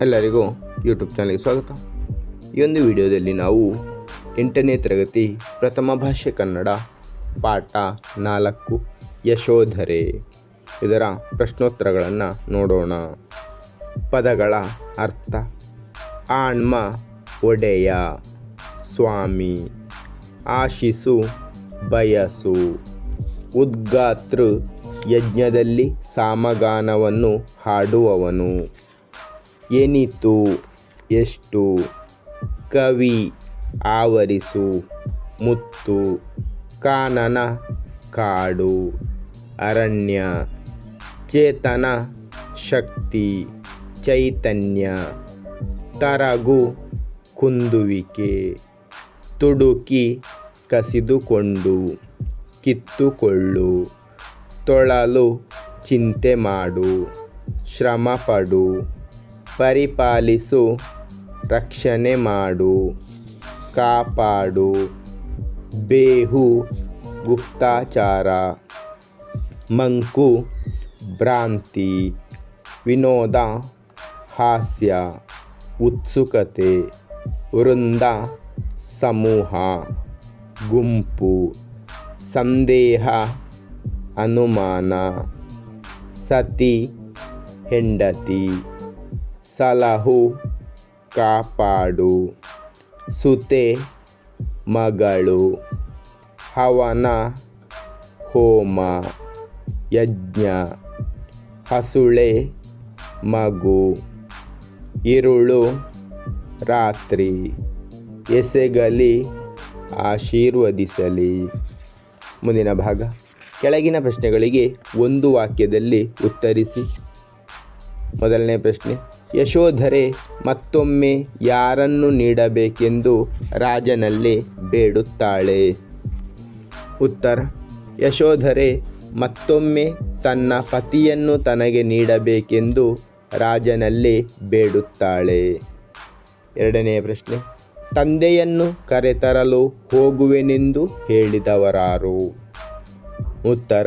ಎಲ್ಲರಿಗೂ ಯೂಟ್ಯೂಬ್ ಚಾನಲ್ಗೆ ಸ್ವಾಗತ. ಈ ಒಂದು ವಿಡಿಯೋದಲ್ಲಿ ನಾವು ಎಂಟನೇ ತರಗತಿ ಪ್ರಥಮ ಭಾಷೆ ಕನ್ನಡ ಪಾಠ ನಾಲ್ಕು ಯಶೋಧರೆ ಇದರ ಪ್ರಶ್ನೋತ್ತರಗಳನ್ನು ನೋಡೋಣ. ಪದಗಳ ಅರ್ಥ, ಆಣ್ಮ, ಒಡೆಯ, ಸ್ವಾಮಿ, ಆಶಿಸು, ಬಯಸು, ಉದ್ಗಾತೃ ಯಜ್ಞದಲ್ಲಿ ಸಾಮಗಾನವನ್ನು ಹಾಡುವವನು. ಎನಿತು ಎಷ್ಟು ಕವಿ ಆವರಿಸು, ಮುತ್ತು ಕಾನನ ಕಾಡು, ಅರಣ್ಯ, ಚೇತನ ಶಕ್ತಿ, ಚೈತನ್ಯ, ತರಗು ಕುಂದುವಿಕೆ, ತುಡುಕಿ ಕಸಿದುಕೊಂಡು ಕಿತ್ತುಕೊಳ್ಳು, ತೊಳಲು ಚಿಂತೆ ಮಾಡು, ಶ್ರಮಪಡು. ಪರಿಪಾಲಿಸು, ರಕ್ಷಣೆ ಮಾಡು, ಕಾಪಾಡು. ಬೇಹು, ಗುಪ್ತಾಚಾರ. ಮಂಕು, ಭ್ರಾಂತಿ. ವಿನೋದ, ಹಾಸ್ಯ. ಉತ್ಸುಕತೆ. ವೃಂದ, ಸಮೂಹ. ಗುಂಪು, ಸಂದೇಹ, ಅನುಮಾನ. ಸತಿ, ಹೆಂಡತಿ. ಸಲಹು ಕಾಪಾಡು. ಸುತೆ ಮಗಳು, ಹವನ ಹೋಮ ಯಜ್ಞ, ಹಸುಳೆ ಮಗು, ಇರುಳು ರಾತ್ರಿ, ಎಸೆಗಲಿ, ಆಶೀರ್ವದಿಸಲಿ. ಮುಂದಿನ ಭಾಗ. ಕೆಳಗಿನ ಪ್ರಶ್ನೆಗಳಿಗೆ ಒಂದು ವಾಕ್ಯದಲ್ಲಿ ಉತ್ತರಿಸಿ. ಮೊದಲನೇ ಪ್ರಶ್ನೆ. ಯಶೋಧರೆ, ಮತ್ತೊಮ್ಮೆ ಯಾರನ್ನು ನೀಡಬೇಕೆಂದು ರಾಜನಲ್ಲಿ ಬೇಡುತ್ತಾಳೆ? ಉತ್ತರ, ಯಶೋಧರೆ, ಮತ್ತೊಮ್ಮೆ ತನ್ನ ಪತಿಯನ್ನು ತನಗೆ ನೀಡಬೇಕೆಂದು ರಾಜನಲ್ಲಿ ಬೇಡುತ್ತಾಳೆ. ಎರಡನೆಯ ಪ್ರಶ್ನೆ, ತಂದೆಯನ್ನು ಕರೆತರಲು ಹೋಗುವೆನೆಂದು ಹೇಳಿದವರಾರು? ಉತ್ತರ,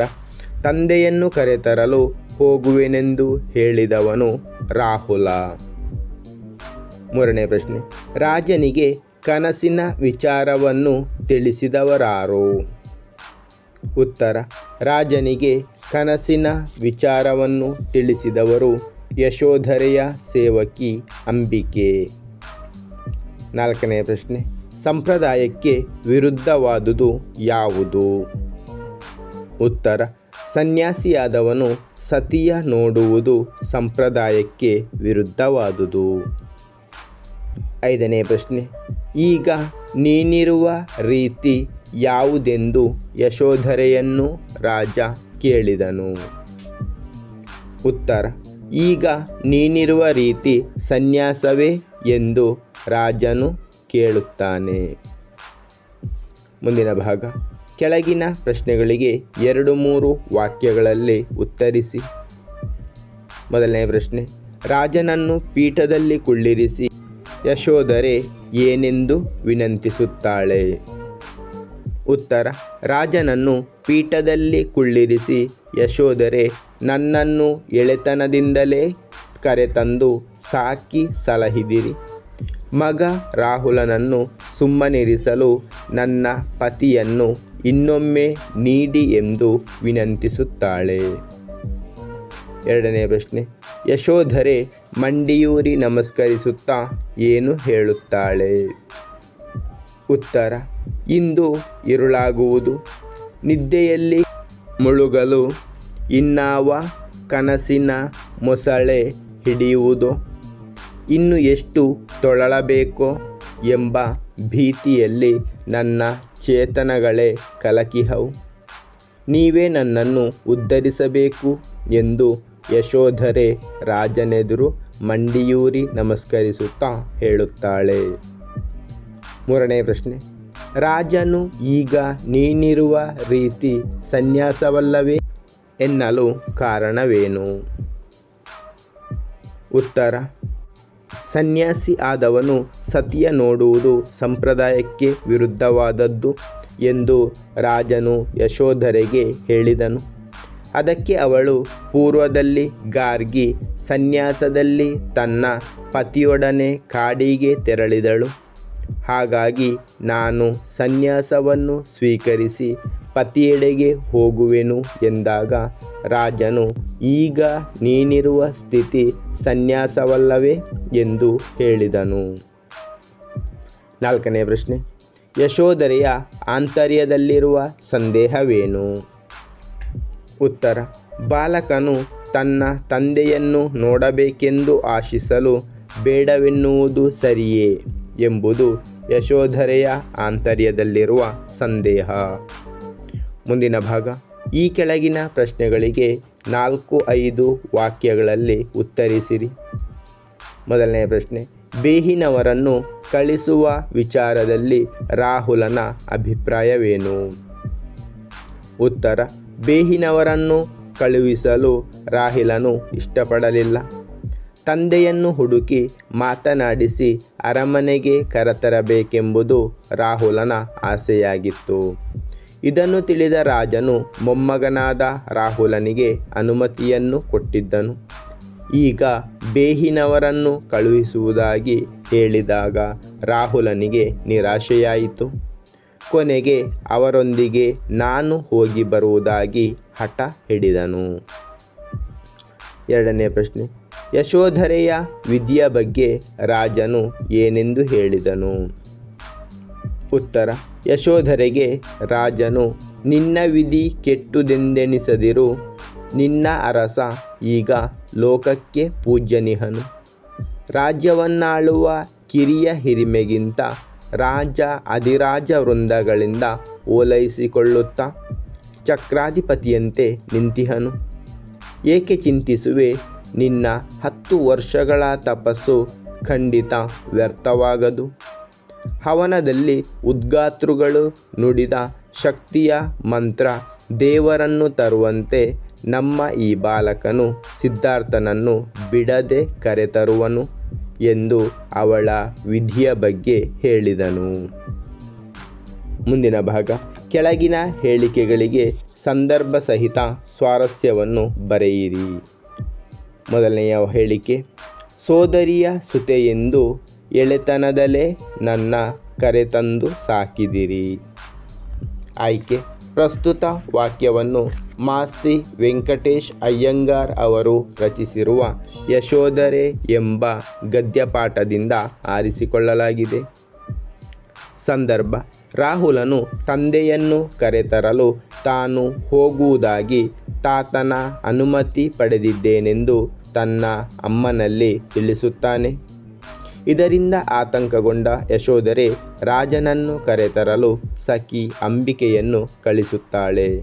ತಂದೆಯನ್ನು ಕರೆತರಲು ಹೋಗುವೆನೆಂದು ಹೇಳಿದವನು ರಾಹುಲ. ಮೂರನೇ ಪ್ರಶ್ನೆ. ರಾಜನಿಗೆ ಕನಸಿನ ವಿಚಾರವನ್ನು ತಿಳಿಸಿದವರಾರು? ಉತ್ತರ. ರಾಜನಿಗೆ ಕನಸಿನ ವಿಚಾರವನ್ನು ತಿಳಿಸಿದವರು ಯಶೋಧರೆಯ ಸೇವಕಿ ಅಂಬಿಕೆ. ನಾಲ್ಕನೇ ಪ್ರಶ್ನೆ. ಸಂಪ್ರದಾಯಕ್ಕೆ ವಿರುದ್ಧವಾದುದು ಯಾವುದು? ಉತ್ತರ. ಸನ್ಯಾಸಿಯಾದವನು ಸತಿಯ ನೋಡುವುದು ಸಂಪ್ರದಾಯಕ್ಕೆ ವಿರುದ್ಧವಾದುದು. ಐದನೇ ಪ್ರಶ್ನೆ, ಈಗ ನೀನಿರುವ ರೀತಿ ಯಾವುದೆಂದು ಯಶೋಧರೆಯನ್ನು ರಾಜ ಕೇಳಿದನು. ಉತ್ತರ, ಈಗ ನೀನಿರುವ ರೀತಿ ಸನ್ಯಾಸವೇ ಎಂದು ರಾಜನು ಕೇಳುತ್ತಾನೆ. ಮುಂದಿನ ಭಾಗ ಕೆಳಗಿನ ಪ್ರಶ್ನೆಗಳಿಗೆ ಎರಡು ಮೂರು ವಾಕ್ಯಗಳಲ್ಲಿ ಉತ್ತರಿಸಿ. ಮೊದಲನೇ ಪ್ರಶ್ನೆ, ರಾಜನನ್ನು ಪೀಠದಲ್ಲಿ ಕುಳ್ಳಿರಿಸಿ, ಯಶೋಧರೆ ಏನೆಂದು ವಿನಂತಿಸುತ್ತಾಳೆ? ಉತ್ತರ, ರಾಜನನ್ನು ಪೀಠದಲ್ಲಿ ಕುಳ್ಳಿರಿಸಿ, ಯಶೋಧರೆ ನನ್ನನ್ನು ಎಳೆತನದಿಂದಲೇ ಕರೆತಂದು ಸಾಕಿ ಸಲಹಿದಿರಿ. ಮಗ ರಾಹುಲನನ್ನು ಸುಮ್ಮನಿರಿಸಲು ನನ್ನ ಪತಿಯನ್ನು ಇನ್ನೊಮ್ಮೆ ನೀಡಿ ಎಂದು ವಿನಂತಿಸುತ್ತಾಳೆ. ಎರಡನೇ ಪ್ರಶ್ನೆ, ಯಶೋಧರೆ ಮಂಡಿಯೂರಿ ನಮಸ್ಕರಿಸುತ್ತಾ ಏನು ಹೇಳುತ್ತಾಳೆ? ಉತ್ತರ, ಇಂದು ಇರುಳಾಗುವುದು. ನಿದ್ದೆಯಲ್ಲಿ ಮುಳುಗಲು, ಇನ್ನಾವ ಕನಸಿನ ಮೊಸಳೆ ಹಿಡಿಯುವುದೋ. ಇನ್ನು ಎಷ್ಟು ತೊಳಲಬೇಕೋ ಎಂಬ ಭೀತಿಯಲ್ಲಿ ನನ್ನ ಚೇತನಗಳೇ ಕಲಕಿಹವು ನೀವೇ ನನ್ನನ್ನು ಉದ್ಧರಿಸಬೇಕು ಎಂದು ಯಶೋಧರೆ ರಾಜನೆದುರು ಮಂಡಿಯೂರಿ ನಮಸ್ಕರಿಸುತ್ತಾ ಹೇಳುತ್ತಾಳೆ. ಮೂರನೇ ಪ್ರಶ್ನೆ. ರಾಜನು ಈಗ ನೀನಿರುವ ರೀತಿ ಸನ್ಯಾಸವಲ್ಲವೇ? ಎನ್ನಲು ಕಾರಣವೇನು? ಉತ್ತರ. ಸನ್ಯಾಸಿ ಆದವನು ಸತಿಯ ನೋಡುವುದು ಸಂಪ್ರದಾಯಕ್ಕೆ ವಿರುದ್ಧವಾದದ್ದು ಎಂದು ರಾಜನು ಯಶೋಧರೆಗೆ ಹೇಳಿದನು. ಅದಕ್ಕೆ ಅವಳು ಪೂರ್ವದಲ್ಲಿ ಗಾರ್ಗಿ, ಸನ್ಯಾಸದಲ್ಲಿ ತನ್ನ ಪತಿಯೊಡನೆ ಕಾಡಿಗೆ ತೆರಳಿದಳು. ಹಾಗಾಗಿ ನಾನು ಸನ್ಯಾಸವನ್ನು ಸ್ವೀಕರಿಸಿ ಪತಿಯೆಡೆಗೆ ಹೋಗುವೆನು ಎಂದಾಗ ರಾಜನು, ಈಗ ನೀನಿರುವ ಸ್ಥಿತಿ ಸನ್ಯಾಸವಲ್ಲವೇ? ಎಂದು ಹೇಳಿದನು. ನಾಲ್ಕನೇ ಪ್ರಶ್ನೆ, ಯಶೋಧರೆಯ ಆಂತರ್ಯದಲ್ಲಿರುವ ಸಂದೇಹವೇನು? ಉತ್ತರ, ಬಾಲಕನು ತನ್ನ ತಂದೆಯನ್ನು ನೋಡಬೇಕೆಂದು ಆಶಿಸಲು ಬೇಡವೆನ್ನುವುದು ಸರಿಯೇ? ಎಂಬುದು ಯಶೋಧರೆಯ ಆಂತರ್ಯದಲ್ಲಿರುವ ಸಂದೇಹ. ಮುಂದಿನ ಭಾಗ. ಈ ಕೆಳಗಿನ ಪ್ರಶ್ನೆಗಳಿಗೆ ನಾಲ್ಕು ಐದು ವಾಕ್ಯಗಳಲ್ಲಿ ಉತ್ತರಿಸಿರಿ. ಮೊದಲನೆಯ ಪ್ರಶ್ನೆ, ಬೇಹಿನವರನ್ನು ಕಳಿಸುವ ವಿಚಾರದಲ್ಲಿ ರಾಹುಲನ ಅಭಿಪ್ರಾಯವೇನು? ಉತ್ತರ, ಬೇಹಿನವರನ್ನು ಕಳುಹಿಸಲು ರಾಹಿಲನು ಇಷ್ಟಪಡಲಿಲ್ಲ. ತಂದೆಯನ್ನು ಹುಡುಕಿ ಮಾತನಾಡಿಸಿ ಅರಮನೆಗೆ ಕರೆತರಬೇಕೆಂಬುದು ರಾಹುಲನ ಆಸೆಯಾಗಿತ್ತು. ಇದನ್ನು ತಿಳಿದ ರಾಜನು ಮೊಮ್ಮಗನಾದ ರಾಹುಲನಿಗೆ ಅನುಮತಿಯನ್ನು ಕೊಟ್ಟಿದ್ದನು. ಈಗ ಬೇಹಿನವರನ್ನು ಕಳುಹಿಸುವುದಾಗಿ ಹೇಳಿದಾಗ ರಾಹುಲನಿಗೆ ನಿರಾಶೆಯಾಯಿತು. ಕೊನೆಗೆ ಅವರೊಂದಿಗೆ ನಾನು ಹೋಗಿ ಬರುವುದಾಗಿ ಹಠ ಹಿಡಿದನು. ಎರಡನೇ ಪ್ರಶ್ನೆ, ಯಶೋಧರೆಯ ವಿಧಿಯ ಬಗ್ಗೆ ರಾಜನು ಏನೆಂದು ಹೇಳಿದನು? ಉತ್ತರ, ಯಶೋಧರೆಗೆ ರಾಜನು, ನಿನ್ನ ವಿಧಿ ಕೆಟ್ಟುದೆಂದೆಣಿಸದಿರು ನಿನ್ನ ಅರಸ ಈಗ ಲೋಕಕ್ಕೆ ಪೂಜ್ಯನಿಹನು. ರಾಜ್ಯವನ್ನಾಳುವ ಕಿರಿಯ ಹಿರಿಮೆಗಿಂತ ರಾಜ ಅಧಿರಾಜ ವೃಂದಗಳಿಂದ ಓಲೈಸಿಕೊಳ್ಳುತ್ತಾ ಚಕ್ರಾಧಿಪತಿಯಂತೆ ನಿಂತಿಹನು. ಏಕೆ ಚಿಂತಿಸುವೆ? ನಿನ್ನ ಹತ್ತು ವರ್ಷಗಳ ತಪಸ್ಸು ಖಂಡಿತ ವ್ಯರ್ಥವಾಗದು. ಹವನದಲ್ಲಿ ಉದ್ಗಾತೃಗಳು ನುಡಿದ ಶಕ್ತಿಯ ಮಂತ್ರ ದೇವರನ್ನು ತರುವಂತೆ ನಮ್ಮ ಈ ಬಾಲಕನು ಸಿದ್ಧಾರ್ಥನನ್ನು ಬಿಡದೆ ಕರೆತರುವನು ಎಂದು ಅವಳ ವಿಧಿಯ ಬಗ್ಗೆ ಹೇಳಿದನು. ಮುಂದಿನ ಭಾಗ. ಕೆಳಗಿನ ಹೇಳಿಕೆಗಳಿಗೆ ಸಂದರ್ಭ ಸಹಿತ ಸ್ವಾರಸ್ಯವನ್ನು ಬರೆಯಿರಿ. ಮೊದಲನೆಯ ಹೇಳಿಕೆ, ಸೋದರಿಯ ಸುತೆಯೆಂದು ಎಳೆತನದಲ್ಲೇ ನನ್ನ ಕರೆತಂದು ಸಾಕಿದಿರಿ. ಆಯ್ಕೆ. ಪ್ರಸ್ತುತ ವಾಕ್ಯವನ್ನು ಮಾಸ್ತಿ ವೆಂಕಟೇಶ್ ಅಯ್ಯಂಗಾರ್ ಅವರು ರಚಿಸಿರುವ ಯಶೋಧರೆ ಎಂಬ ಗದ್ಯಪಾಠದಿಂದ ಆರಿಸಿಕೊಳ್ಳಲಾಗಿದೆ. ಸಂದರ್ಭ. ರಾಹುಲನು ತಂದೆಯನ್ನು ಕರೆತರಲು ತಾನು ಹೋಗುವುದಾಗಿ ತಾತನ ಅನುಮತಿ ಪಡೆದಿದ್ದೇನೆಂದು ತನ್ನ ಅಮ್ಮನಲ್ಲಿ ತಿಳಿಸುತ್ತಾನೆ. ಇದರಿಂದ ಆತಂಕಗೊಂಡ ಯಶೋಧರೆ ರಾಜನನ್ನು ಕರೆತರಲು ಸಖಿ ಅಂಬಿಕೆಯನ್ನು ಕಳಿಸುತ್ತಾಳೆ.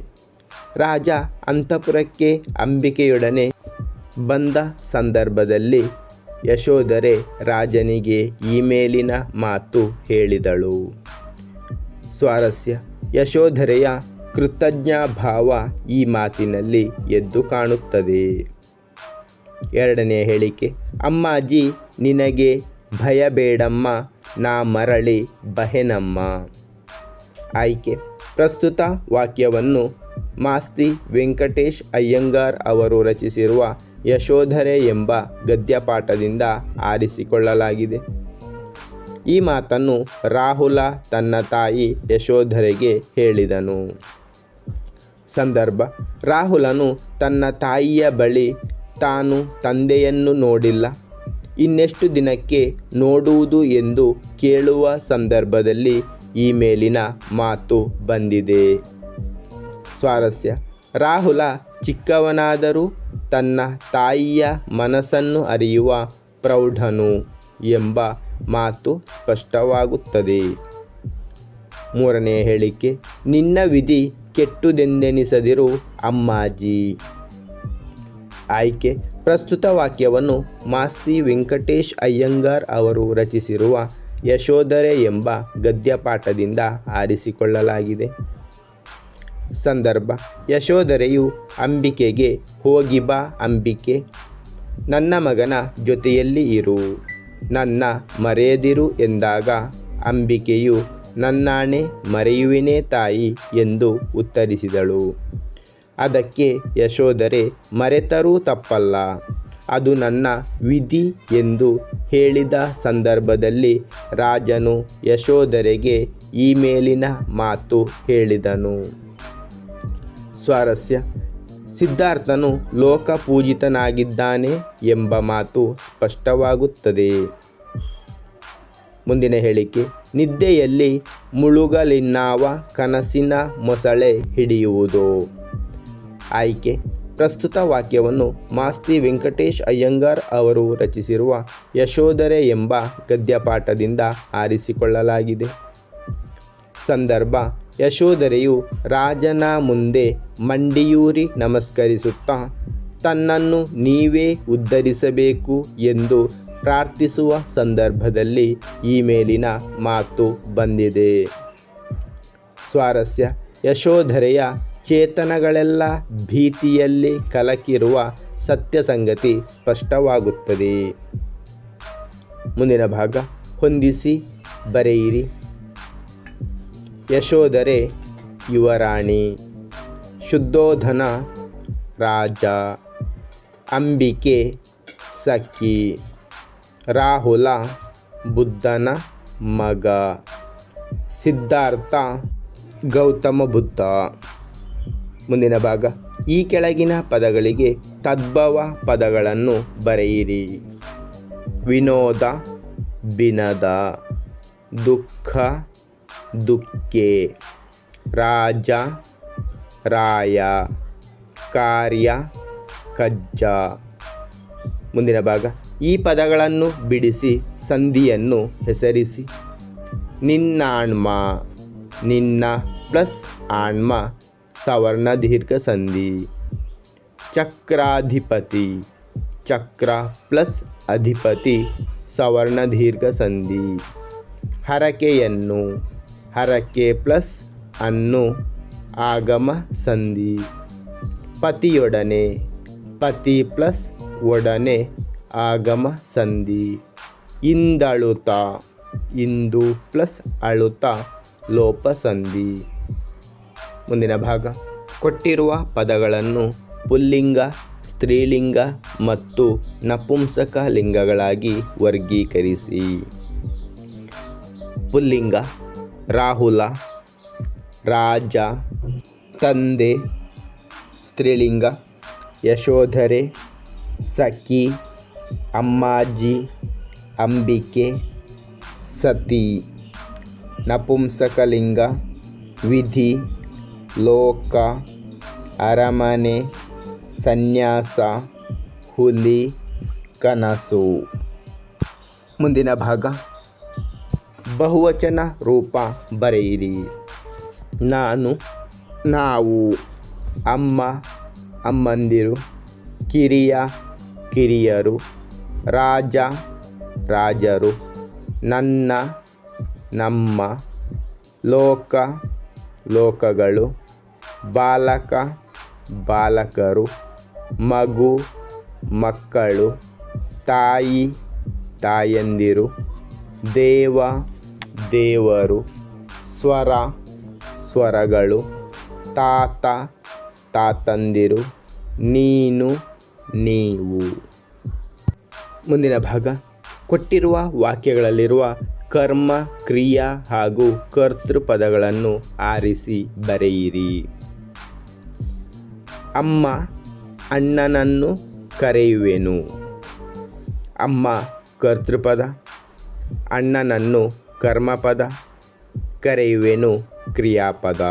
ರಾಜ ಅಂತಃಪುರಕ್ಕೆ ಅಂಬಿಕೆಯೊಡನೆ ಬಂದ ಸಂದರ್ಭದಲ್ಲಿ ಯಶೋಧರೆ ರಾಜನಿಗೆ ಈ ಮೇಲಿನ ಮಾತು ಹೇಳಿದಳು. ಸ್ವಾರಸ್ಯ, ಯಶೋಧರೆಯ ಕೃತಜ್ಞಾಭಾವ ಈ ಮಾತಿನಲ್ಲಿ ಎದ್ದು ಕಾಣುತ್ತದೆ. ಎರಡನೆಯ ಹೇಳಿಕೆ, ಅಮ್ಮಾಜಿ, ನಿನಗೆ ಭಯ ಬೇಡಮ್ಮ ನಾ ಮರಳಿ ಬಹೆನಮ್ಮ. ಆಯ್ಕೆ. ಪ್ರಸ್ತುತ ವಾಕ್ಯವನ್ನು ಮಾಸ್ತಿ ವೆಂಕಟೇಶ್ ಅಯ್ಯಂಗಾರ್ ಅವರು ರಚಿಸಿರುವ ಯಶೋಧರೆ ಎಂಬ ಗದ್ಯಪಾಠದಿಂದ ಆರಿಸಿಕೊಳ್ಳಲಾಗಿದೆ. ಈ ಮಾತನ್ನು ರಾಹುಲ ತನ್ನ ತಾಯಿ ಯಶೋಧರೆಗೆ ಹೇಳಿದನು. ಸಂದರ್ಭ. ರಾಹುಲನು ತನ್ನ ತಾಯಿಯ ಬಳಿ ತಾನು ತಂದೆಯನ್ನು ನೋಡಿಲ್ಲ. ಇನ್ನೆಷ್ಟು ದಿನಕ್ಕೆ ನೋಡುವುದು ಎಂದು ಕೇಳುವ ಸಂದರ್ಭದಲ್ಲಿ ಈ ಮೇಲಿನ ಮಾತು ಬಂದಿದೆ. ಸ್ವಾರಸ್ಯ. ರಾಹುಲ ಚಿಕ್ಕವನಾದರೂ ತನ್ನ ತಾಯಿಯ ಮನಸ್ಸನ್ನು ಅರಿಯುವ ಪ್ರೌಢನು ಎಂಬ ಮಾತು ಸ್ಪಷ್ಟವಾಗುತ್ತದೆ. ಮೂರನೆಯ ಹೇಳಿಕೆ, ನಿನ್ನ ವಿಧಿ ಕೆಟ್ಟುದೆಂದೆನಿಸದಿರು ಅಮ್ಮಾಜಿ. ಆಯ್ಕೆ ಪ್ರಸ್ತುತ ವಾಕ್ಯವನ್ನು ಮಾಸ್ತಿ ವೆಂಕಟೇಶ್ ಅಯ್ಯಂಗಾರ್ ಅವರು ರಚಿಸಿರುವ ಯಶೋಧರೆ ಎಂಬ ಗದ್ಯಪಾಠದಿಂದ ಆರಿಸಿಕೊಳ್ಳಲಾಗಿದೆ. ಸಂದರ್ಭ, ಯಶೋಧರೆಯು ಅಂಬಿಕೆಗೆ ಹೋಗಿ ಬಾ ಅಂಬಿಕೆ, ನನ್ನ ಮಗನ ಜೊತೆಯಲ್ಲಿ ಇರು, ನನ್ನ ಮರೆಯದಿರು ಎಂದಾಗ ಅಂಬಿಕೆಯು ನನ್ನಾಣೆ ಮರೆಯುವಿನೇ ತಾಯಿ ಎಂದು ಉತ್ತರಿಸಿದಳು. ಅದಕ್ಕೆ ಯಶೋಧರೆ, ಮರೆತರೂ ತಪ್ಪಲ್ಲ. ಅದು ನನ್ನ ವಿಧಿ ಎಂದು ಹೇಳಿದ ಸಂದರ್ಭದಲ್ಲಿ ರಾಜನು ಯಶೋಧರೆಗೆ ಈ ಮೇಲಿನ ಮಾತು ಹೇಳಿದನು. ಸ್ವಾರಸ್ಯ, ಸಿದ್ಧಾರ್ಥನು ಲೋಕಪೂಜಿತನಾಗಿದ್ದಾನೆ ಎಂಬ ಮಾತು ಸ್ಪಷ್ಟವಾಗುತ್ತದೆ. ಮುಂದಿನ ಹೇಳಿಕೆ, ನಿದ್ದೆಯಲ್ಲಿ ಮುಳುಗಲಿನ್ನಾವ ಕನಸಿನ ಮೊಸಳೆ ಹಿಡಿಯುವುದು. ಆಯ್ಕೆ. ಪ್ರಸ್ತುತ ವಾಕ್ಯವನ್ನು ಮಾಸ್ತಿ ವೆಂಕಟೇಶ್ ಅಯ್ಯಂಗಾರ್ ಅವರು ರಚಿಸಿರುವ ಯಶೋಧರೆ ಎಂಬ ಗದ್ಯಪಾಠದಿಂದ ಆರಿಸಿಕೊಳ್ಳಲಾಗಿದೆ. ಸಂದರ್ಭ, ಯಶೋಧರೆಯು ರಾಜನ ಮುಂದೆ ಮಂಡಿಯೂರಿ ನಮಸ್ಕರಿಸುತ್ತಾ, ತನ್ನನ್ನು ನೀವೇ ಉದ್ಧರಿಸಬೇಕು ಎಂದು ಪ್ರಾರ್ಥಿಸುವ ಸಂದರ್ಭದಲ್ಲಿ ಈ ಮೇಲಿನ ಮಾತು ಬಂದಿದೆ. ಸ್ವಾರಸ್ಯ, ಯಶೋಧರೆಯ ಚೇತನಗಳೆಲ್ಲ ಭೀತಿಯಲ್ಲಿ ಕಲಕಿರುವ ಸತ್ಯ ಸಂಗತಿ ಸ್ಪಷ್ಟವಾಗುತ್ತದೆ. ಮುಂದಿನ ಭಾಗ, ಹೊಂದಿಸಿ ಬರೆಯಿರಿ. ಯಶೋಧರೆ ಯುವರಾಣಿ, ಶುದ್ಧೋಧನ ರಾಜ, ಅಂಬಿಕೆ ಸಖಿ, ರಾಹುಲ ಬುದ್ಧನ ಮಗ, ಸಿದ್ಧಾರ್ಥ ಗೌತಮ ಬುದ್ಧ. ಮುಂದಿನ ಭಾಗ. ಈ ಕೆಳಗಿನ ಪದಗಳಿಗೆ ತದ್ಭವ ಪದಗಳನ್ನು ಬರೆಯಿರಿ. ವಿನೋದ, ಬಿನದ, ದುಃಖ, ದುಃಖೆ, ರಾಜ, ರಾಯ, ಕಾರ್ಯ, ಕಜ್ಜ. ಮುಂದಿನ ಭಾಗ. ಈ ಪದಗಳನ್ನು ಬಿಡಿಸಿ ಸಂಧಿಯನ್ನು ಹೆಸರಿಸಿ. ನಿನ್ನಾಣ್ಮ, ನಿನ್ನ ಪ್ಲಸ್ ಆಣ್ಮ ಸವರ್ಣ ದೀರ್ಘ ಸಂಧಿ ಚಕ್ರಾಧಿಪತಿ. ಚಕ್ರ ಪ್ಲಸ್ ಅಧಿಪತಿ. ಸವರ್ಣ ದೀರ್ಘ ಸಂಧಿ ಹರಕೆಯನ್ನು. ಹರಕೆ ಪ್ಲಸ್ ಅನ್ನು. ಆಗಮ ಸಂಧಿ ಪತಿಯೊಡನೆ. ಪತಿ ಪ್ಲಸ್ ಒಡನೆ. ಆಗಮ ಸಂಧಿ ಇಂದಳುತ. ಇಂದು ಪ್ಲಸ್ ಅಳುತ. ಲೋಪ ಸಂಧಿ ಮುಂದಿನ ಭಾಗ. ಕೊಟ್ಟಿರುವ ಪದಗಳನ್ನು ಪುಲ್ಲಿಂಗ, ಸ್ತ್ರೀಲಿಂಗ ಮತ್ತು ನಪುಂಸಕ ಲಿಂಗಗಳಾಗಿ ವರ್ಗೀಕರಿಸಿ. ಪುಲ್ಲಿಂಗ, ರಾಹುಲ, ರಾಜ, ತಂದೆ, ಸ್ತ್ರೀಲಿಂಗ, ಯಶೋಧರೆ, ಸಖಿ, ಅಮ್ಮಾಜಿ, ಅಂಬಿಕೆ, ಸತಿ. ನಪುಂಸಕಲಿಂಗ, ವಿಧಿ ಲೋಕ, ಅರಮನೆ, ಸನ್ಯಾಸ, ಹುಲಿ, ಕನಸು. ಮುಂದಿನ ಭಾಗ. ಬಹುವಚನ ರೂಪ ಬರೆಯಿರಿ. ನಾನು, ನಾವು, ಅಮ್ಮ, ಅಮ್ಮಂದಿರು, ಕಿರಿಯ, ಕಿರಿಯರು, ರಾಜ, ರಾಜರು, ನನ್ನ, ನಮ್ಮ, ಲೋಕ, ಲೋಕಗಳು ಬಾಲಕ, ಬಾಲಕರು, ಮಗು, ಮಕ್ಕಳು, ತಾಯಿ, ತಾಯಂದಿರು, ದೇವ, ದೇವರು, ಸ್ವರ, ಸ್ವರಗಳು, ತಾತ, ತಾತಂದಿರು, ನೀನು, ನೀವು. ಮುಂದಿನ ಭಾಗ, ಕೊಟ್ಟಿರುವ ವಾಕ್ಯಗಳಲ್ಲಿರುವ ಕರ್ಮ, ಕ್ರಿಯಾ ಹಾಗೂ ಕರ್ತೃಪದಗಳನ್ನು ಆರಿಸಿ ಬರೆಯಿರಿ. ಅಮ್ಮ ಅಣ್ಣನನ್ನು ಕರೆಯುವೆನು. ಅಮ್ಮ ಕರ್ತೃಪದ, ಅಣ್ಣನನ್ನು ಕರ್ಮಪದ, ಕರೆಯುವೆನು ಕ್ರಿಯಾಪದ.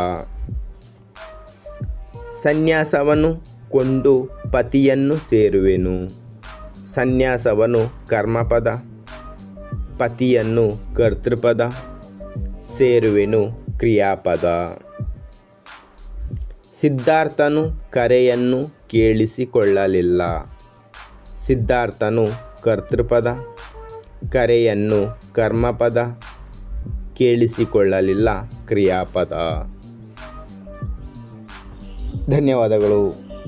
ಸನ್ಯಾಸವನ್ನು ಕೊಂಡು ಪತಿಯನ್ನು ಸೇರುವೆನು. ಸನ್ಯಾಸವನು ಕರ್ಮಪದ, ಪತಿಯನ್ನು ಕರ್ತೃಪದ ಸೇರುವೆನು ಕ್ರಿಯಾಪದ. ಸಿದ್ಧಾರ್ಥನು ಕರೆಯನ್ನು ಕೇಳಿಸಿಕೊಳ್ಳಲಿಲ್ಲ. ಸಿದ್ಧಾರ್ಥನು ಕರ್ತೃಪದ ಕರೆಯನ್ನು ಕರ್ಮಪದ ಕೇಳಿಸಿಕೊಳ್ಳಲಿಲ್ಲ, ಕ್ರಿಯಾಪದ. ಧನ್ಯವಾದಗಳು.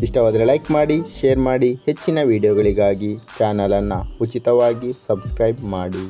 ಇಷ್ಟವಾದರೆ ಲೈಕ್ ಮಾಡಿ, ಶೇರ್ ಮಾಡಿ, ಹೆಚ್ಚಿನ ವಿಡಿಯೋಗಳಿಗಾಗಿ ಚಾನಲನ್ನು ಉಚಿತವಾಗಿ ಸಬ್ಸ್ಕ್ರೈಬ್ ಮಾಡಿ.